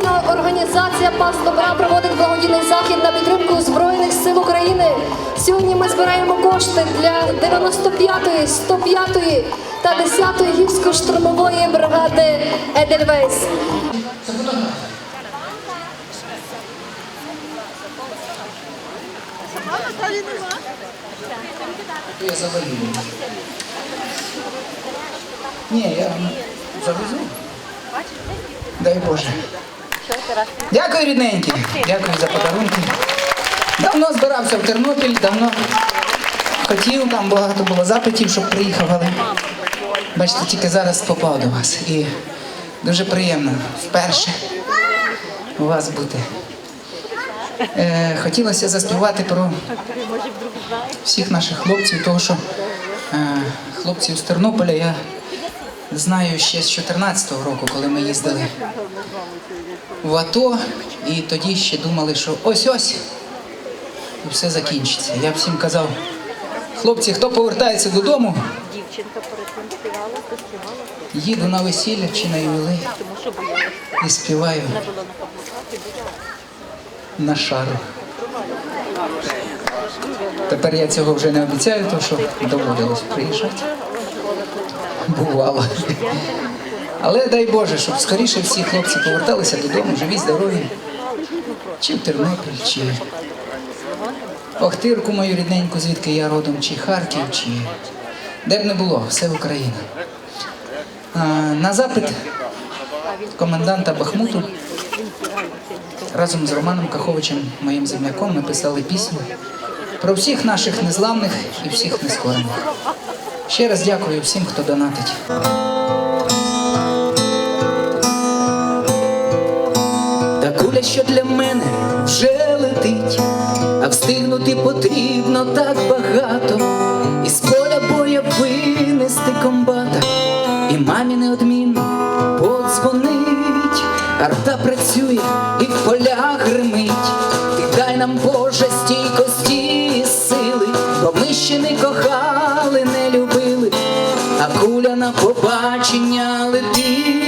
благодійна організація Пас добра проводить благодійний захід на підтримку Збройних сил України. Сьогодні ми збираємо кошти для 95-ї, 105-ї та 10-ї гірсько-штурмової бригади Едельвейс. Я завалю. Ні, я завезу. Дай Боже. Дякую, рідненькі. Дякую за подарунки. Давно збирався в Тернопіль, давно хотів, там багато було запитів, щоб приїхав, але бачите, тільки зараз попав до вас. І дуже приємно вперше у вас бути. Е, хотілося заспівати про всіх наших хлопців, тому що е, хлопців з Тернополя я знаю ще з 14-го року, коли ми їздили в АТО, і тоді ще думали, що ось-ось і все закінчиться. Я всім казав, хлопці, хто повертається додому, їду на весілля чи на ювілей і співаю на шару. Тепер я цього вже не обіцяю, тому що доводилось приїжджати. Бувало. Але дай Боже, щоб скоріше всі хлопці поверталися додому, живі, здорові. Чи в Тернопіль, чи Охтирку мою рідненьку, звідки я родом, чи Харків, чи де б не було, все Україна. А, на запит коменданта Бахмуту разом з Романом Каховичем, моїм земляком, ми писали пісню про всіх наших незламних і всіх нескорених. Ще раз дякую всім, хто донатить. Куля, що для мене вже летить, а встигнути потрібно так багато, із поля боя винести комбата, і мамі неодмінно подзвонить, арта працює і в полях гримить. Ти дай нам Боже стійкості і сили, бо ми ще не кохали, не любили, а куля на побачення летить.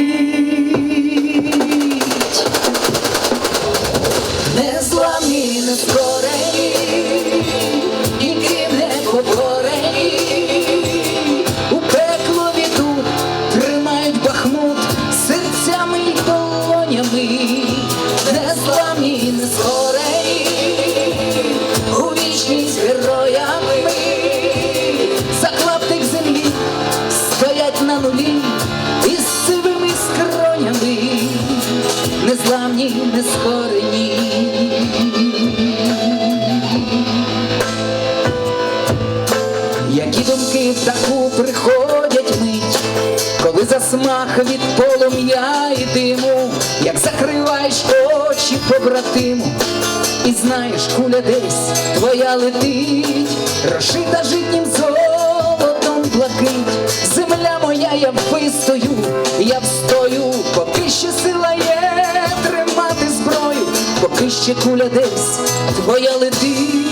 Таку приходять мить, коли засмах від полум'я і диму, як закриваєш очі побратиму, і знаєш, куля десь твоя летить, розшита житнім золотом блакить, земля моя, я вистою, я встою, поки ще сила є тримати зброю, поки ще куля десь твоя летить.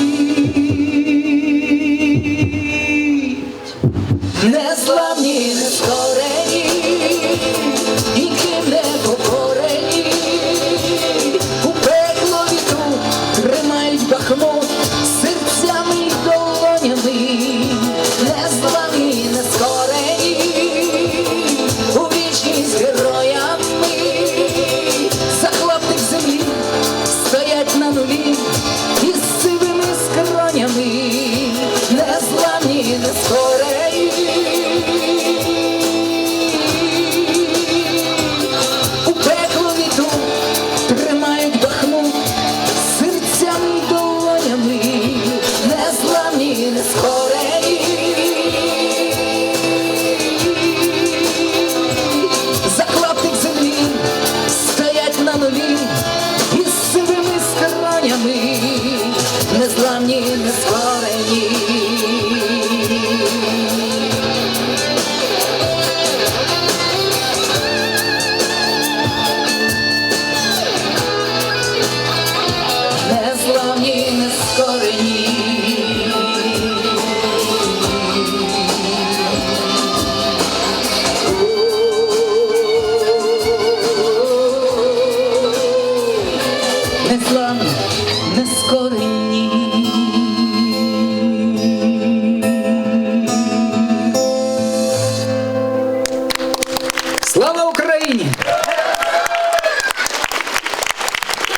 me.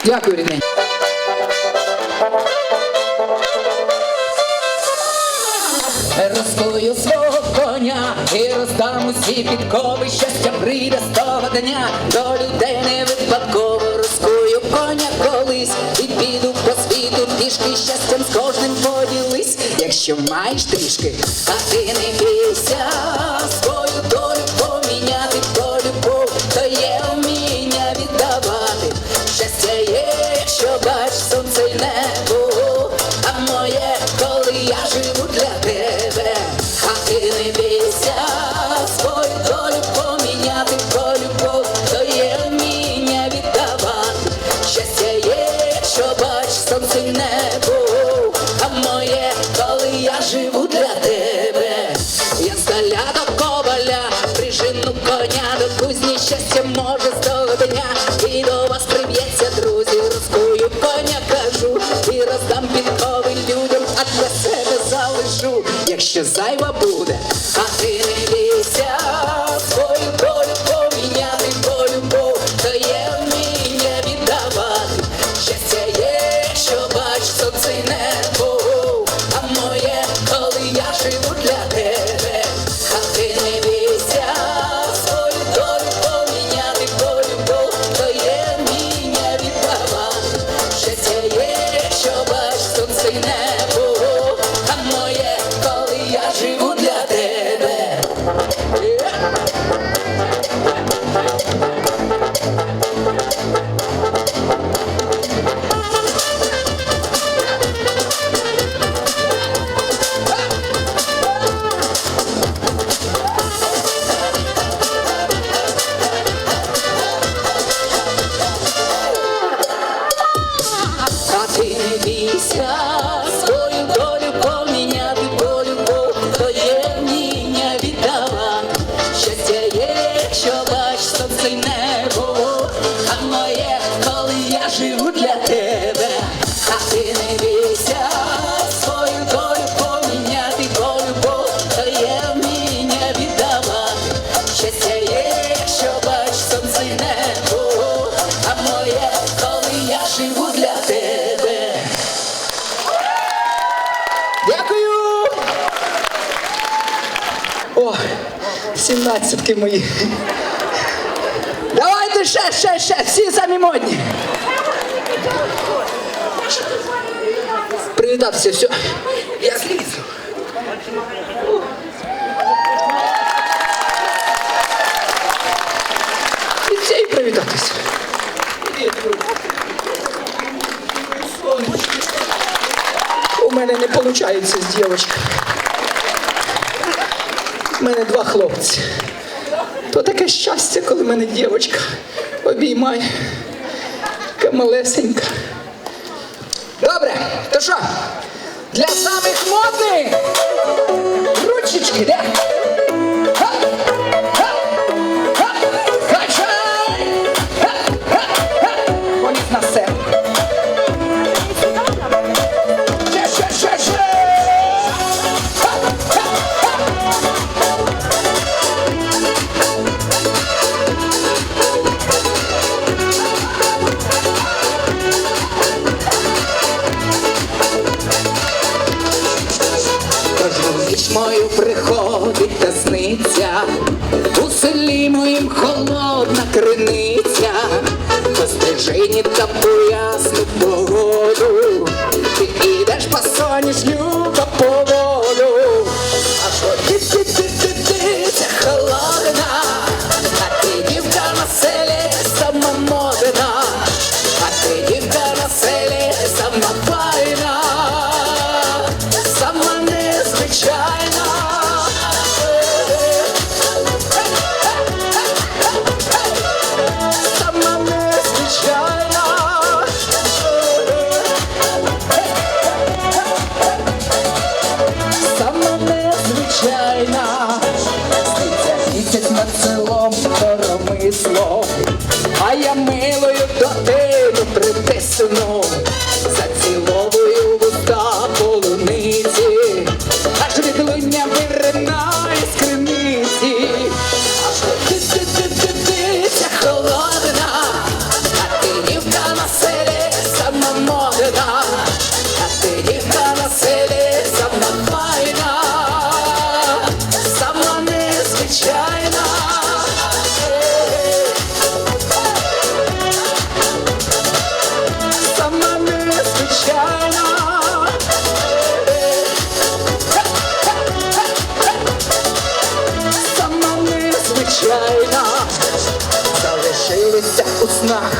Дякую, рідненькі. Розкою свого коня і роздам усі підкови, щастя прийде з того дня, до людей не випадково розкую коня колись. І піду по світу пішки, щастям з кожним поділись, якщо маєш трішки, а ти не бійся, якщо зайва буде, якщо бач сонце небо, а моє, коли я живу для тебе, а ти не бійся, свою долю поміняти по любов, то є вміння віддавати. Щастя є, якщо бач сонце й небо, а моє, коли я живу для тебе. Дякую! О, сімнадцятки мої. Давайте ще, ще, ще, самі модні. Привітатися, все. Я злізу. І все, і привітатися. У мене не виходить з дівчинкою. У мене два хлопці. То таке щастя, коли мене дівчинка обіймає. Така малесенька. Добре, то що? Для самих модних ручечки, де?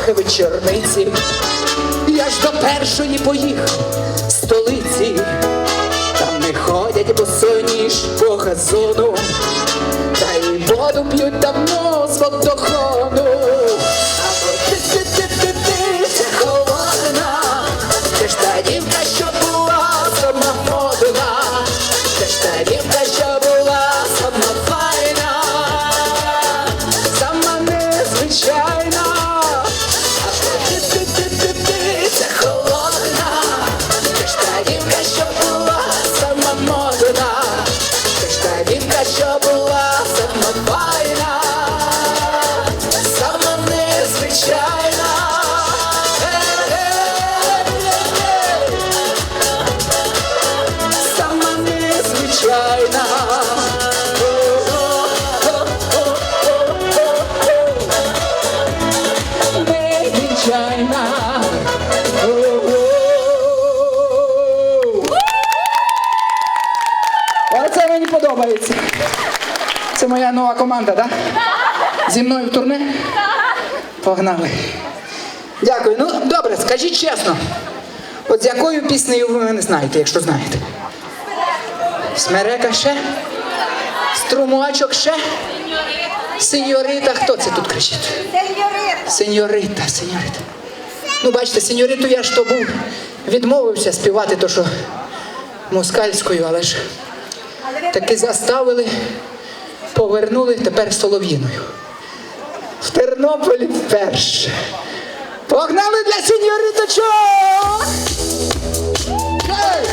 Снах вечорниці. Я ж до першої поїхав столиці, там не ходять босоніж по газону, та й воду п'ють давно з водоходу. Та дівка, що була сама модна, це ж та дівка, що була Оце мені подобається. Це моя нова команда, так? Зі мною в турне? Погнали. Дякую. Ну, добре, скажіть чесно. От з якою піснею ви мене знаєте, якщо знаєте? Смерека ще? Струмочок ще? Сеньорита, хто це тут кричить? Сеньорита. Сеньорита, сеньорита. Ну, бачите, сеньориту я ж то був відмовився співати то, що москальською, але ж таки заставили, повернули тепер солов'їною. В Тернополі вперше. Погнали для сеньориточок! Гей!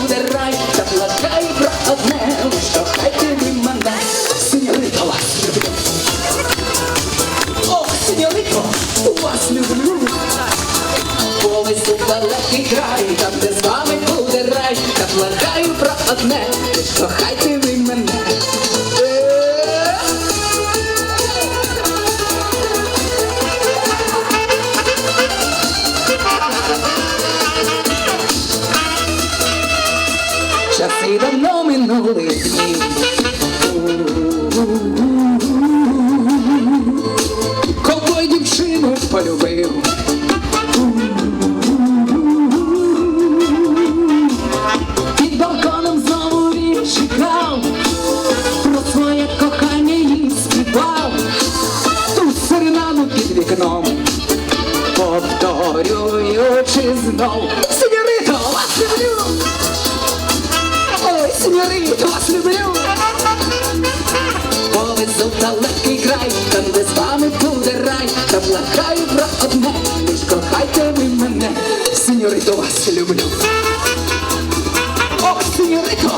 Буде рай, та плакай про одне, що хайте ви мене, люблю. Ох, сеньорито, вас люблю. Повесь у далекий край, там де з вами буде рай, та плакаю про одне, що хайте ви знов. Сеньорито, вас люблю! Ой, сеньорито, вас люблю! Повезу в далекий край, там де з вами буде рай, та благаю про одне, лиш кохайте ви мене, сеньорито, вас люблю. Ох, сеньорито,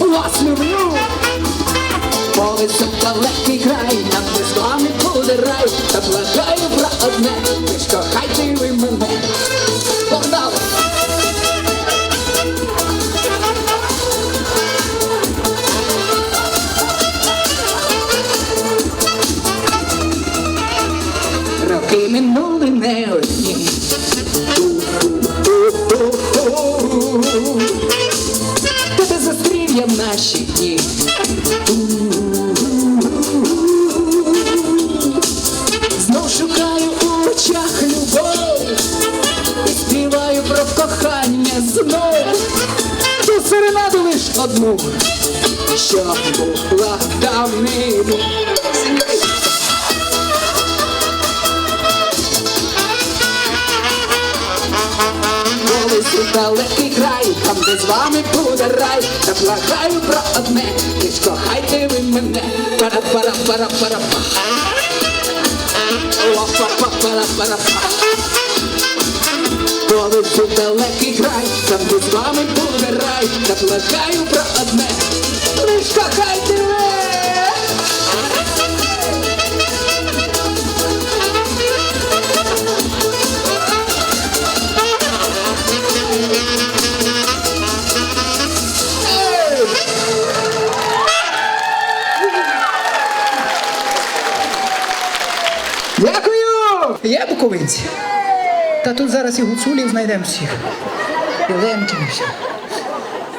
вас люблю. Повезу в далекий край, там де з вами буде рай, та благаю про одне, далекий край, там де з вами буде рай, та благаю про одне, лиш кохайте ви мене. пара пара пара пара па Ла-па-па-пара-пара-па. Полетів далекий край, там де з вами буде рай, та благаю про одне. Лиш кохайте буковинці. Та тут зараз і гуцулів знайдемо всіх. І лемків.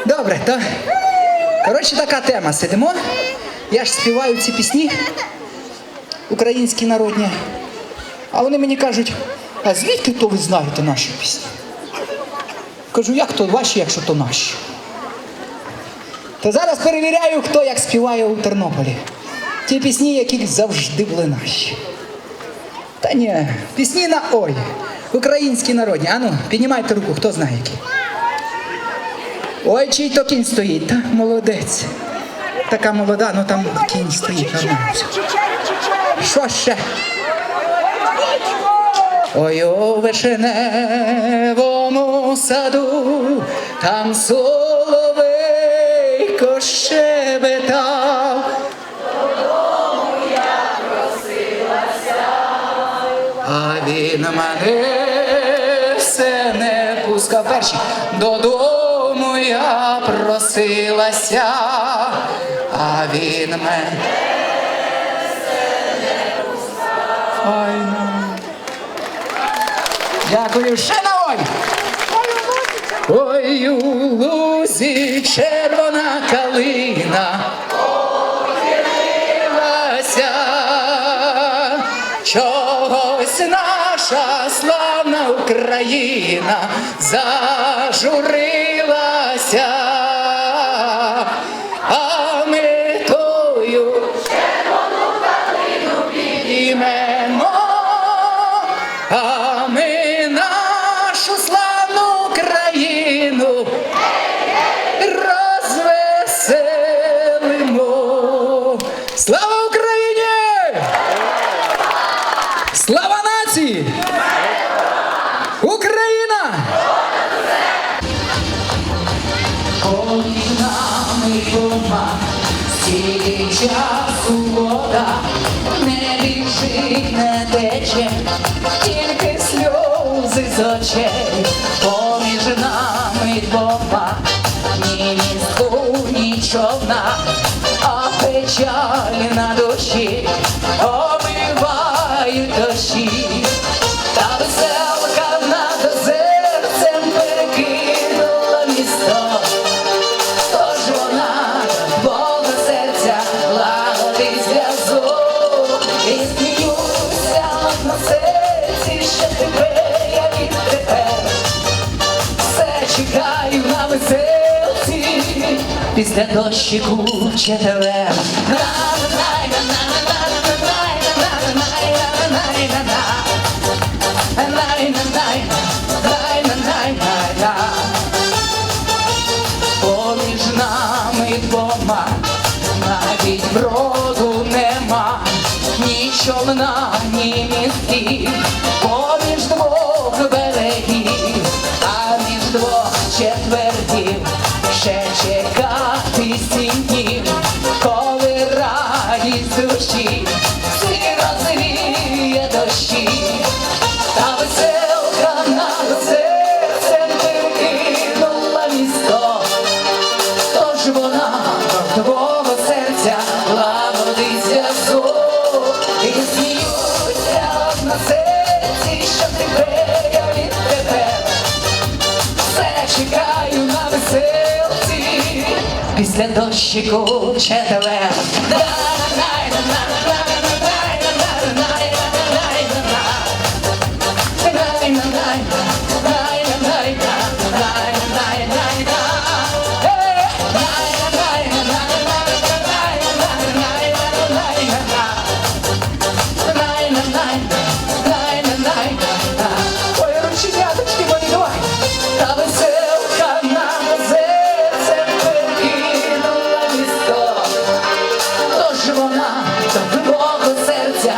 Добре, то. Коротше, така тема. Сидимо. Я ж співаю ці пісні українські народні. А вони мені кажуть, а звідки то ви знаєте наші пісні? Кажу, як то ваші, якщо то наші? То зараз перевіряю, хто як співає у Тернополі. Ті пісні, які завжди були наші. Та ні, пісні на ой. Українські народні. Ану, піднімайте руку, хто знає які. Ой, чий то кінь стоїть, та молодець. Така молода, ну там кінь стоїть нормально. все. Що ще? Ой, у вишеневому саду, там соловейко Ой, ну. Дякую, ще на ой. Ой, у лузі червона калина. Охилилася, чогось наша славна Україна зажурилася, тільки сльози з очей. Поміж нами двома ні містку, ні човна, Після дощику четвер Поміж нами двома навіть броду нема, ні човна, Після дощику четвер